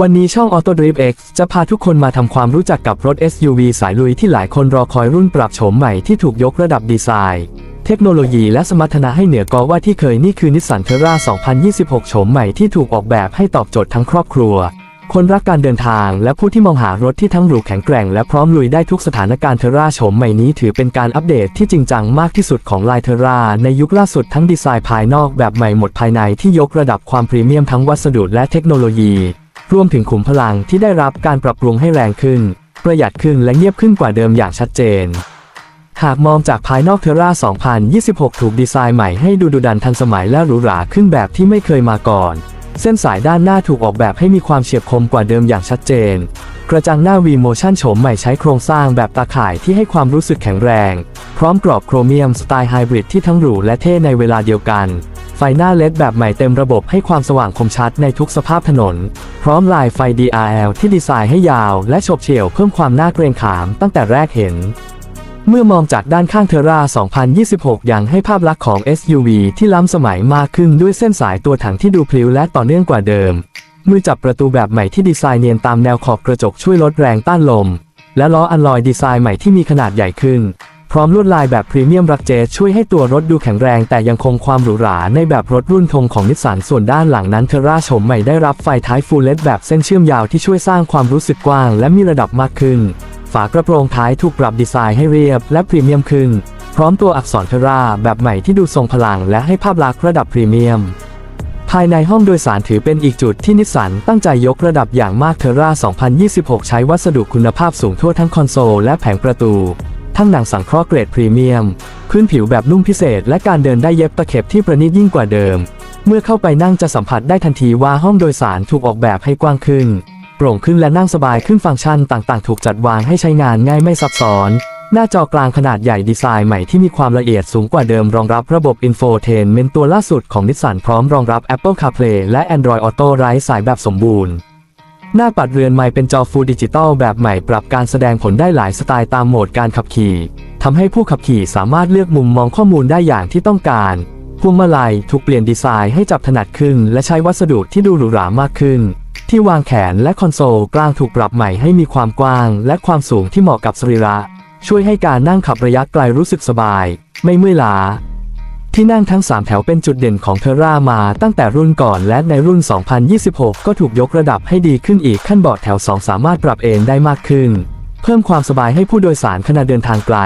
วันนี้ช่อง Auto Drift X จะพาทุกคนมาทำความรู้จักกับรถ SUV สายลุยที่หลายคนรอคอยรุ่นปรับโฉมใหม่ที่ถูกยกระดับดีไซน์ เทคโนโลยีและสมรรถนะให้เหนือกว่าที่เคยนี่คือนิสสันเทอร่า2026 โฉมใหม่ที่ถูกออกแบบให้ตอบโจทย์ทั้งครอบครัว คนรักการเดินทางและผู้ที่มองหารถที่ทั้งหรูแข็งแกร่งและพร้อมลุยได้ทุกสถานการณ์เทอร่าโฉมใหม่นี้ถือเป็นการอัปเดตที่จริงจังมากที่สุดของลายเทอร่าในยุคล่าสุดทั้งดีไซน์ภายนอกแบบใหม่หมดภายในที่ยกระดับความพรีเมียมทั้งวัสดุและเทคโนโลยี รวมถึงขุมพลังที่ได้รับการปรับปรุงให้แรงขึ้น ประหยัดขึ้นและเงียบขึ้นกว่าเดิมอย่างชัดเจน หากมองจากภายนอกเทอร่า2026 ถูกดีไซน์ใหม่ให้ดูดุดันทันสมัยและหรูหราขึ้นแบบที่ไม่เคยมาก่อน เส้นสายด้านหน้าถูกออกแบบให้มีความเฉียบคมกว่าเดิมอย่างชัดเจน กระจังหน้า V Motion โฉมใหม่ใช้โครงสร้างแบบตาข่ายที่ให้ความรู้สึกแข็งแรง พร้อมกรอบโครเมียมสไตล์ไฮบริดที่ทั้งหรูและเท่ในเวลาเดียวกัน ไฟหน้าเลดแบบใหม่เต็มระบบให้ความสว่างคมชัดในทุกสภาพถนน พร้อมลายไฟ DRL ที่ดีไซน์ให้ยาวและฉบเฉี่ยวเพิ่มความน่าเกรงขามตั้งแต่แรกเห็น เมื่อมองจากด้านข้างเทอร่า2026 ยังให้ภาพลักษณ์ของ SUV ที่ล้ำสมัยมากขึ้นด้วยเส้นสายตัวถังที่ดูพลิ้วและต่อเนื่องกว่าเดิม มือจับประตูแบบใหม่ที่ดีไซน์เนียนตามแนวขอบกระจกช่วยลดแรงต้านลม และล้ออัลลอยดีไซน์ใหม่ที่มีขนาดใหญ่ขึ้น พร้อมลวดลายแบบพรีเมียมรักเจช่วยให้ตัวรถดูแข็งแรงแต่ยังคงความหรูหราในแบบรถรุ่นธงของนิสสันส่วนด้านหลังนั้นเทอร่าโฉมใหม่ได้รับไฟท้ายฟูลเลดแบบเส้นเชื่อมยาวที่ช่วยสร้างความรู้สึกกว้าง และมีระดับมากขึ้น ฝากระโปรงท้ายถูกปรับดีไซน์ให้เรียบและพรีเมียมขึ้น พร้อมตัวอักษรเทอร่าแบบใหม่ที่ดูทรงพลังและให้ภาพลักษณ์ระดับพรีเมียม ภายในห้องโดยสารถือเป็นอีกจุดที่นิสสันตั้งใจยกระดับอย่างมากเทอร่า2026 ใช้วัสดุคุณภาพสูงทั่วทั้งคอนโซลและแผงประตู ทั้งหนังสังเคราะห์เกรดพรีเมียม พื้นผิวแบบนุ่มพิเศษ และการเดินได้เย็บตะเข็บที่ประณีตยิ่งกว่าเดิม เมื่อเข้าไปนั่งจะสัมผัสได้ทันทีว่าห้องโดยสารถูกออกแบบให้กว้างขึ้น ปร่งขึ้นและนั่งสบายขึ้นฟังก์ชันต่างๆ ถูกจัดวางให้ใช้งานง่ายไม่ซับซ้อน หน้าจอกลางขนาดใหญ่ดีไซน์ใหม่ที่มีความละเอียดสูงกว่าเดิมรองรับระบบ Infotainment ตัวล่าสุดของนิสสันพร้อมรองรับ Apple CarPlay และ Android Auto ไร้สายแบบสมบูรณ์หน้าปัดเรือนใหม่เป็นจอฟูลดิจิตอลแบบใหม่ปรับการแสดงผลได้หลายสไตล์ตามโหมดการขับขี่ทำให้ผู้ขับขี่สามารถเลือกมุมมองข้อมูลได้อย่างที่ต้องการพวงมาลัยถูกเปลี่ยนดีไซน์ให้จับถนัดขึ้น และใช้วัสดุที่ดูหรูหรามากขึ้น ที่วางแขนและคอนโซลกลางถูกปรับใหม่ให้มีความกว้างและความสูงที่เหมาะกับสรีระ ช่วยให้การนั่งขับระยะไกลรู้สึกสบาย ไม่เมื่อยล้า ที่นั่งทั้ง 3 แถวเป็นจุดเด่นของเทอร่ามาตั้งแต่รุ่นก่อนและในรุ่น 2026 ก็ถูกยกระดับให้ดีขึ้นอีกขั้นเบาะแถว 2 สามารถปรับเอนได้มากขึ้น เพิ่มความสบายให้ผู้โดยสารขณะเดินทางไกล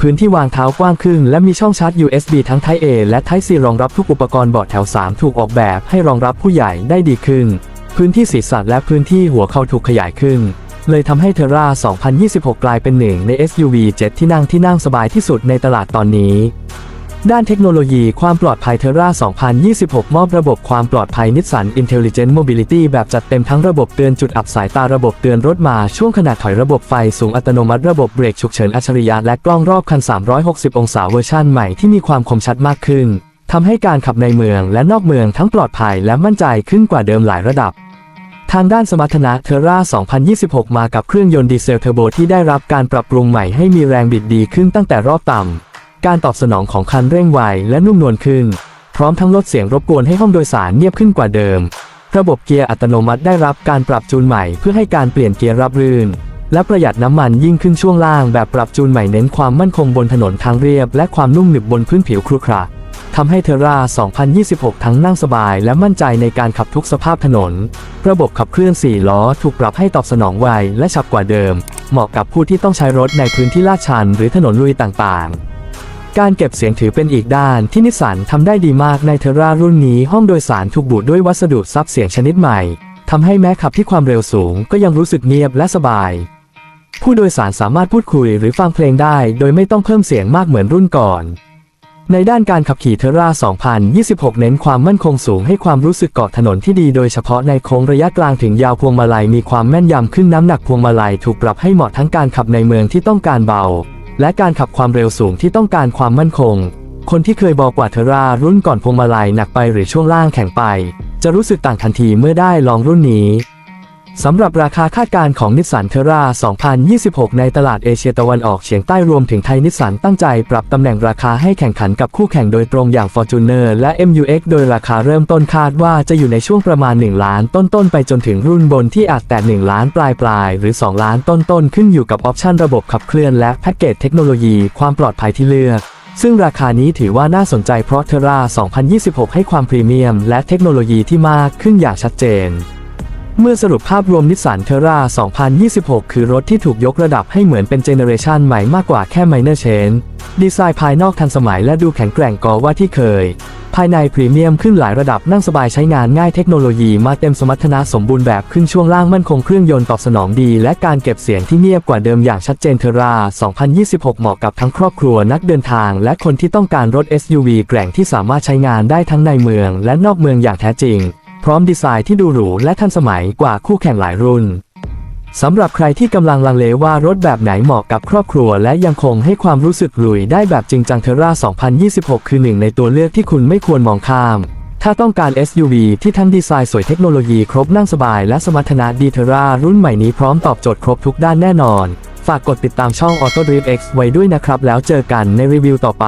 พื้นที่วางเท้ากว้างขึ้นและมีช่องชาร์จ USB ทั้ง Type A และ Type C รองรับทุกอุปกรณ์เบาะแถว 3 ถูกออกแบบให้รองรับผู้ใหญ่ได้ดีขึ้น พื้นที่ศีรษะและพื้นที่หัวเข่าถูกขยายขึ้น เลยทำให้เทอร่า2026 กลายเป็นหนึ่งใน SUV 7 ที่นั่งที่นั่งสบายที่สุดในตลาดตอนนี้ ด้านเทคโนโลยีความปลอดภัยเทอร่า2026 มอบระบบความปลอดภัยนิสสัน Intelligent Mobility แบบจัดเต็มทั้งระบบเตือนจุดอับสายตาระบบเตือนรถมาช่วงขณะถอยระบบไฟสูงอัตโนมัติระบบเบรกฉุกเฉินอัจฉริยะและกล้องรอบคัน 360 องศาเวอร์ชันใหม่ที่มีความคมชัดมากขึ้นทำให้การขับในเมืองและนอกเมืองทั้งปลอดภัยและมั่นใจขึ้นกว่าเดิมหลายระดับ ทางด้านสมรรถนะเทอร่า 2026 มากับเครื่องยนต์ดีเซลเทอร์โบที่ได้รับการปรับปรุงใหม่ให้มีแรงบิดดีขึ้นตั้งแต่รอบต่ำ การตอบสนองของคันเร่งไวและนุ่มนวลขึ้น พร้อมทั้งลดเสียงรบกวนให้ห้องโดยสารเงียบขึ้นกว่าเดิม ระบบเกียร์อัตโนมัติได้รับการปรับจูนใหม่เพื่อให้การเปลี่ยนเกียร์รับรื่น และประหยัดน้ำมันยิ่งขึ้นช่วงล่างแบบปรับจูนใหม่เน้นความมั่นคงบนถนนทางเรียบ และความนุ่มหนึบบนพื้นผิวครุขระ ทำให้เทอรา 2026 ทั้งนั่งสบายและมั่นใจในการขับทุกสภาพถนน ระบบขับเคลื่อน 4 ล้อถูกปรับให้ตอบสนองไวและฉับกว่าเดิม เหมาะกับผู้ที่ต้องใช้รถในพื้นที่ลาดชันหรือถนนลุยต่างๆการเก็บเสียงถือเป็นอีกด้านที่นิสสันทำได้ดีมากในเทอรารุ่นนี้ห้องโดยสารถูกบูดด้วยวัสดุซับเสียงชนิดใหม่ทำให้แม้ขับที่ความเร็วสูงก็ยังรู้สึกเงียบและสบาย ผู้โดยสารสามารถพูดคุยหรือฟังเพลงได้ โดยไม่ต้องเพิ่มเสียงมากเหมือนรุ่นก่อน ในด้านการขับขี่เทอร่า 2026 เน้นความมั่นคงสูงให้ความรู้สึกเกาะถนนที่ดีโดยเฉพาะในโค้งระยะกลางถึงยาวพวงมาลัยมีความแม่นยำขึ้นน้ำหนักพวงมาลัยถูกปรับให้เหมาะทั้งการขับในเมืองที่ต้องการเบา และการขับความเร็วสูงที่ต้องการความมั่นคง คนที่เคยบอกว่าเทอร่ารุ่นก่อนพวงมาลัยหนักไปหรือช่วงล่างแข็งไป จะรู้สึกต่างทันทีเมื่อได้ลองรุ่นนี้ สำหรับราคาคาดการณ์ของนิสสันเทอร่า2026 ในตลาดเอเชียตะวันออกเฉียงใต้รวมถึงไทยนิสสันตั้งใจปรับตำแหน่งราคาให้แข่งขันกับคู่แข่งโดยตรงอย่าง Fortuner และ MUX โดยราคาเริ่มต้นคาดว่าจะอยู่ในช่วงประมาณ 1 ล้านต้นๆ ไปจนถึงรุ่นบนที่อาจแตะ1ล้านปลายๆ หรือ 2 ล้านต้นๆ ขึ้นอยู่กับออปชันระบบขับเคลื่อนและแพ็กเกจเทคโนโลยีความปลอดภัยที่เลือกซึ่งราคานี้ถือว่าน่าสนใจเพราะเทอร่า2026 ให้ความพรีเมียม และเทคโนโลยีที่มากขึ้นอย่างชัดเจน เมื่อสรุปภาพรวมนิสสันเทร่า2026 คือรถที่ถูกยกระดับให้เหมือนเป็นเจเนอเรชันใหม่มากกว่าแค่ไมเนอร์เชนดีไซน์ภายนอกทันสมัยและดูแข็งแกร่งกว่าที่เคย ภายในพรีเมียมขึ้นหลายระดับนั่งสบายใช้งานง่ายเทคโนโลยีมาเต็มสมรรถนะสมบูรณ์แบบขึ้นช่วงล่างมั่นคงเครื่องยนต์ตอบสนองดี และการเก็บเสียงที่เงียบกว่าเดิมอย่างชัดเจนเทรา 2026 เหมาะกับทั้งครอบครัวนักเดินทาง และคนที่ต้องการรถ SUV แกร่งที่สามารถใช้งานได้ทั้งในเมือง และนอกเมืองอย่างแท้จริง พร้อมดีไซน์ที่ดูหรูและทันสมัยกว่าคู่แข่งหลายรุ่นสำหรับใครที่กำลังลังเลว่ารถแบบไหนเหมาะกับครอบครัว และยังคงให้ความรู้สึกลุยได้แบบจริงจังเทอร่า2026 คือหนึ่งในตัวเลือกที่คุณไม่ควรมองข้าม ถ้าต้องการ SUV ที่ทั้งดีไซน์สวยเทคโนโลยีครบนั่งสบายและสมรรถนะดีเทอร่ารุ่นใหม่นี้พร้อมตอบโจทย์ครบทุกด้านแน่นอน ฝากกดติดตามช่อง Auto Drive X ไว้ด้วยนะครับ แล้วเจอกันในรีวิวต่อไป